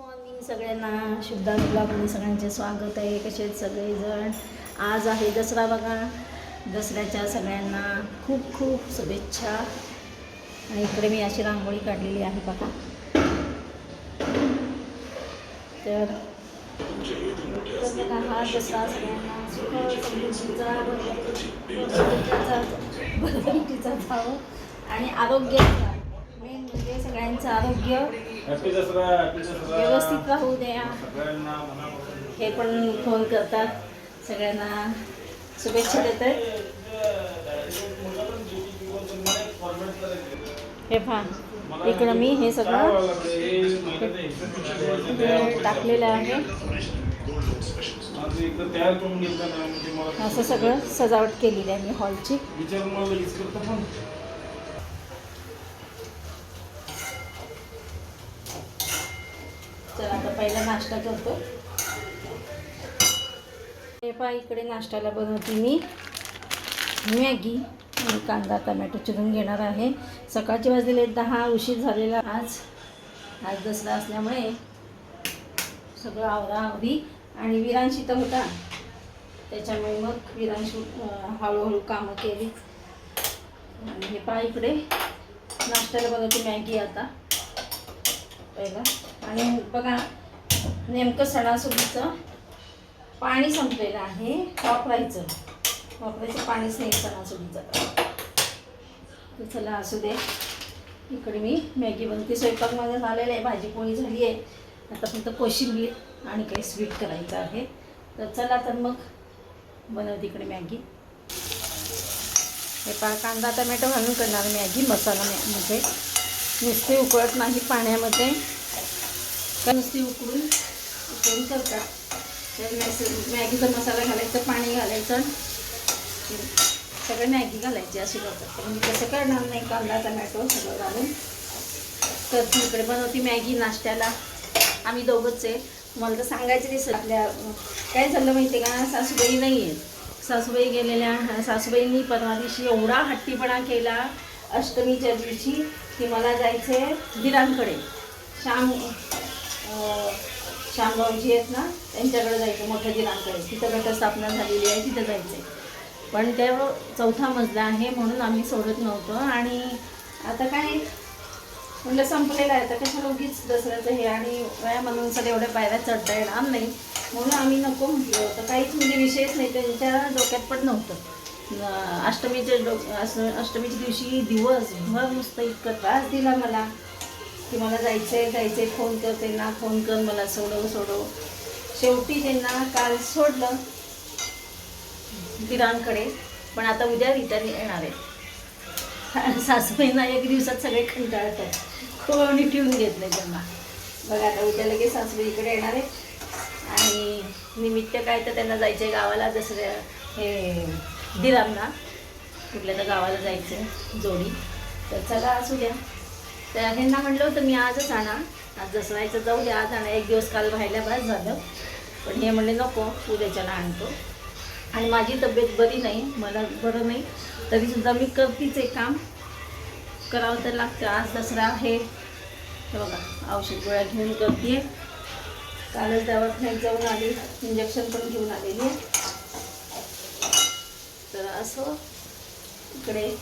Morning सगळ्यांना शुद्धा ब्लॉगमध्ये सगळ्यांचे स्वागत आहे कसे आहेत सगळेजण आज आहे दसरा बघा दसऱ्याच्या सगळ्यांना खूप खूप शुभेच्छा आणि इकडे मी अशी रांगोळी काढलेली आहे बघा तर हा दसरा सगळ्यांना सुख समृद्धीचा आणि आरोग्याचा मेन म्हणजे सगळ्यांचं आरोग्य व्यवस्थित राहू द्या. हे पण फोन करतात. सगळ्यांना शुभेच्छा देतात हे पहा इकडं मी हे सगळं टाकलेलं आहे. म्हणजे असं सगळं सजावट केलेली आहे मी हॉलची पहिला नाश्ता करतो. हे पहा इकडे नाश्त्याला बनवते मी. मॅगी आणि कांदा टमॅटो चिरून घेणार आहे. सकाळचे वाजलेले दहा उशीर झालेला आज. आज दसरा असल्यामुळे सगळं आवरा आवरी. आणि विरांशी तर होता. त्याच्यामुळे मग विरांशी हळूहळू कामं केली. आणि हे पहा इकडे. नाश्त्याला बनवते मॅगी आता. पहिला. आणि बघा नेमकं सणासुदीचं पाणी संपलेलं आहे. वापरायचं. वापरायचं पाणीच नाही सणासुदीचं. चला असू दे. इकडे मी मॅगी बनते स्वयंपाक माझा झालेला आहे. भाजी पोळी झाली आहे. आता फक्त कोशिंबीर आणि काही स्वीट करायचं आहे. तर चला तर मग बनवते इकडे मॅगी. हे पा कांदा टमॅटो घालून करणार मॅगी मसाला मॅ नुसती उकळत नाही पाण्यामध्ये. नुसती उकळून उकळून करतात तर मॅस- मॅगीचा मसाला घालायचं पाणी घालायचं. सगळं मॅगी घालायची अशी करतात तर मी कसं करणार नाही कांदा टमॅटो सगळं घालून. तर ती इकडे बनवती मॅगी नाश्त्याला. आम्ही दोघंच आहे. मला तर सांगायचं दिसत आपल्या काय झालं माहिती आहे का? सासूबाई नाही आहेत सासूबाई गेलेल्या सासूबाईंनी परवा दिवशी एवढा हट्टीपणा केला अष्टमीच्या दिवशी की मला जायचं आहे दिरांकडे श्याम शामगावची आहेत ना त्यांच्याकडे जायचं मोठं दिरांकडे तिथं घटस्थापना झालेली आहे तिथं जायचं आहे पण ते चौथा मजला आहे म्हणून आम्ही सोडत नव्हतो. आणि आता काय म्हणलं संपलेलं आहे तर कशा उगीच दसऱ्याचं हे आणि वया म्हणून सर एवढ्या पायऱ्या चढता येणार नाही. म्हणून आम्ही नको म्हटलं. होतं काहीच म्हणजे विषयच नाही त्यांच्या डोक्यात पण नव्हतं. अष्टमीच्या डो असं अष्टमीच्या दिवशी दिवसभर नुसतं इतकं त्रास दिला मला. की मला जायचं आहे जायचं आहे फोन कर त्यांना फोन कर मला सोडव सोडव. शेवटी त्यांना काल सोडलं दिरांकडे पण आता उद्या रिटर्न येणार आहे. सासूबाईंना एक दिवसात सगळे कंटाळतात. कोणी ठेवून घेत नाही त्यांना. बघा आता उद्या लगेच सासूबाई इकडे येणार आहे. आणि निमित्त काय तर त्यांना जायचं आहे गावाला दसऱ्या हे दिरांना कुठल्या तर गावाला जायचं आहे जोडी. तर चला असू द्या. तर ह्यांना म्हटलं होतं मी आजच आणा. आज दसऱ्याचं जाऊ द्या आज आणा. एक दिवस काल राहायला बस झालं. पण हे म्हणले नको उद्याच्याला आणतो. आणि माझी तब्येत बरी नाही मला बरं नाही. तरीसुद्धा मी करतीच एक काम. करावं तर लागतं. आज दसरा आहे. हे बघा औषध गोळ्या घेऊन करते कालच दवाखान्यात जाऊन आली. इंजेक्शन पण घेऊन आलेली आहे. तर असं इकडे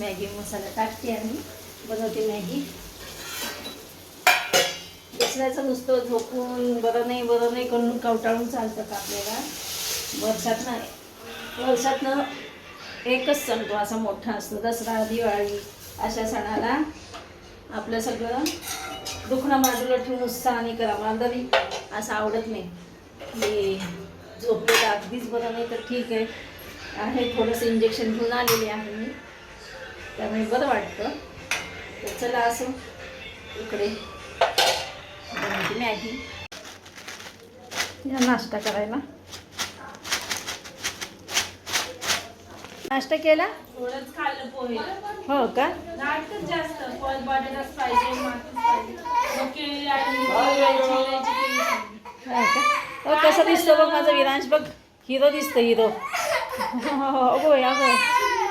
मॅगी मसाला टाकते आम्ही. बनवते मॅगी. दुसऱ्याचं नुसतं झोपून बरं नाही बरं नाही करून कवटाळून चालतं का आपल्याला. वर्षात नाही. वर्षातनं एकच सण तो असा मोठा असतो दसरा दिवाळी अशा सणाला आपलं सगळं दुखणं बाजूला ठेवून उत्साहाने करा. मला तरी असं आवडत नाही. मी झोपलेलं अगदीच बरं नाही तर ठीक आहे. आहे थोडंसं इंजेक्शन घेऊन आलेले आहे मी. त्यामुळे बरं वाटतं. तर चला असं इकडे. मॅगी. या नाश्ता करायला. नाश्ता केला? थोडंच खाल्लं पोहे. हो का? नाटकच जास्त. फळ बटाटाच पाहिजे मातीच पाहिजे. मग केळी आणि इलायची, इलायची केळी पाहिजे. हो हो कसा दिसतो बघ माझा विरांश बघ. हिरो दिसतो हिरो. अगो अगो.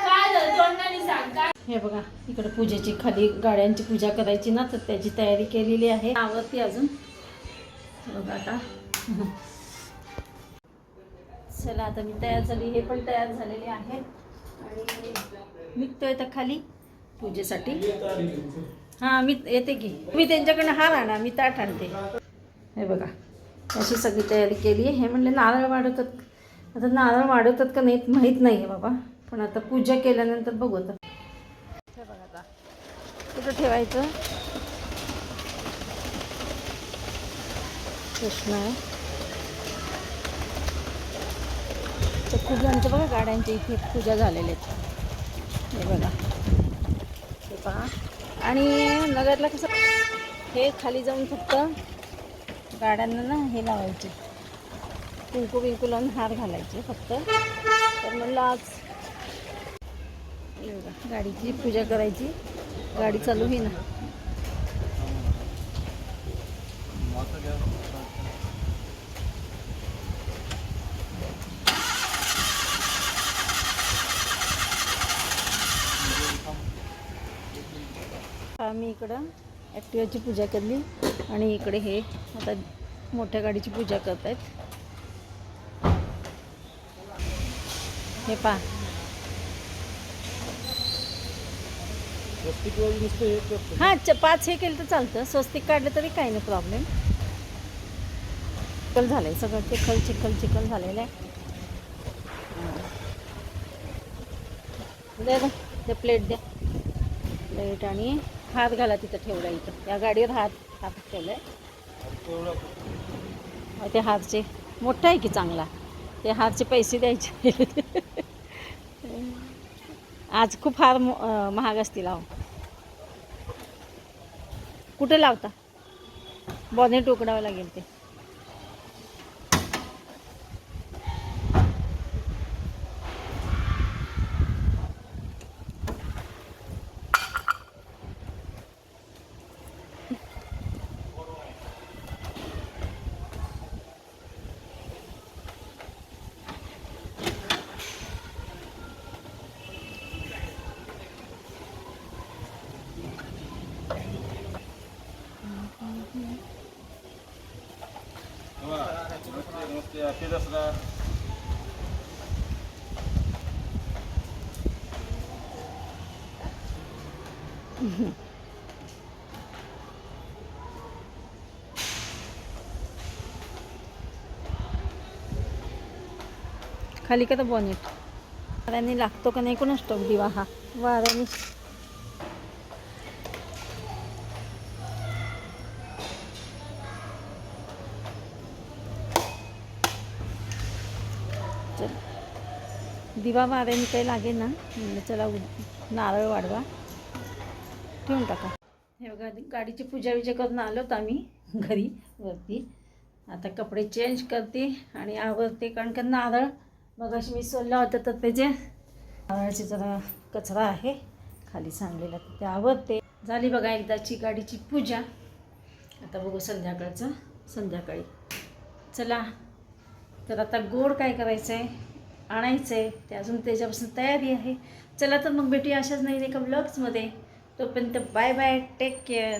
काय झालं तोंडाने सांग काय हे बघा इकडे पूजेची खाली गाड्यांची पूजा करायची ना तर त्याची तयारी केलेली आहे. आवडती अजून. बघा आता. चला आता मी तयार झाली. हे पण तयार झालेले आहे. आणि निघतोय तर खाली पूजेसाठी. हां मी येते की. मी त्यांच्याकडनं हार आणा मी ताट आणते. हे बघा अशी सगळी तयारी केली आहे. हे म्हणले नारळ वाढवतात. आता नारळ वाढवतात का नाहीत माहीत नाही आहे बाबा. पण आता पूजा केल्यानंतर बघू आता. कुठं ठेवायचं? प्रश्न आहे. तर खूप जणचं बघा गाड्यांच्या इथे पूजा झालेल्या आहेत. हे बघा. हे पहा. आणि नगरला कसं हे खाली जाऊन फक्त गाड्यांना ना हे लावायचे. कुंकू बिंकू लावून हार घालायचे फक्त. तर म्हणलं आज बघा गाडीची पूजा करायची. गाडी चालू होई ना आम्ही इकडं ॲक्टिवाची पूजा केली आणि इकडे हे आता मोठ्या गाडीची पूजा करत आहेत हे पहा. हां च पाच हे केलं तर चालतं. स्वस्तिक काढलं तरी काही नाही प्रॉब्लेम चिखल झालं आहे सगळं. चिखल चिखल चिखल झालेलं आहे. दे ते प्लेट द्या प्लेट आणि हात घाला तिथं ठेवला इथं. या गाडीवर हात हात ठेवला आहे ते हारचे मोठा आहे की चांगला? ते हारचे पैसे द्यायचे. आज खूप फार महाग असतील अहो. कुठे लावता? बॉने टोकडावं लागेल ते. नमस्ते असणार. खाली का तर बॉनेट वाऱ्याने लागतो का नाही? कोणाच स्टॉक दिवा हा? वाऱ्याने. दिवा वाऱ्याने काही लागेल ना चला नारळ वाढवा. ठेवून टाका. हे बघा गाडीची पूजा विजा करून आलो होतो आम्ही घरी वरती. आता कपडे चेंज करते आणि आवरते कारण का नारळ मगाशी मी सोडला होता तर त्याचे नारळाचे जरा कचरा आहे खाली सांडलेला तर ते आवरते. झाली बघा एकदाची गाडीची पूजा. आता बघू संध्याकाळचं संध्याकाळी. चला तर आता गोड काय करायचं आहे आणायचं आहे ते अजून त्याच्यापासून तयारी आहे. चला तर मग भेटूया अशाच नाही एका ब्लॉग्समध्ये तोपर्यंत बाय बाय टेक केअर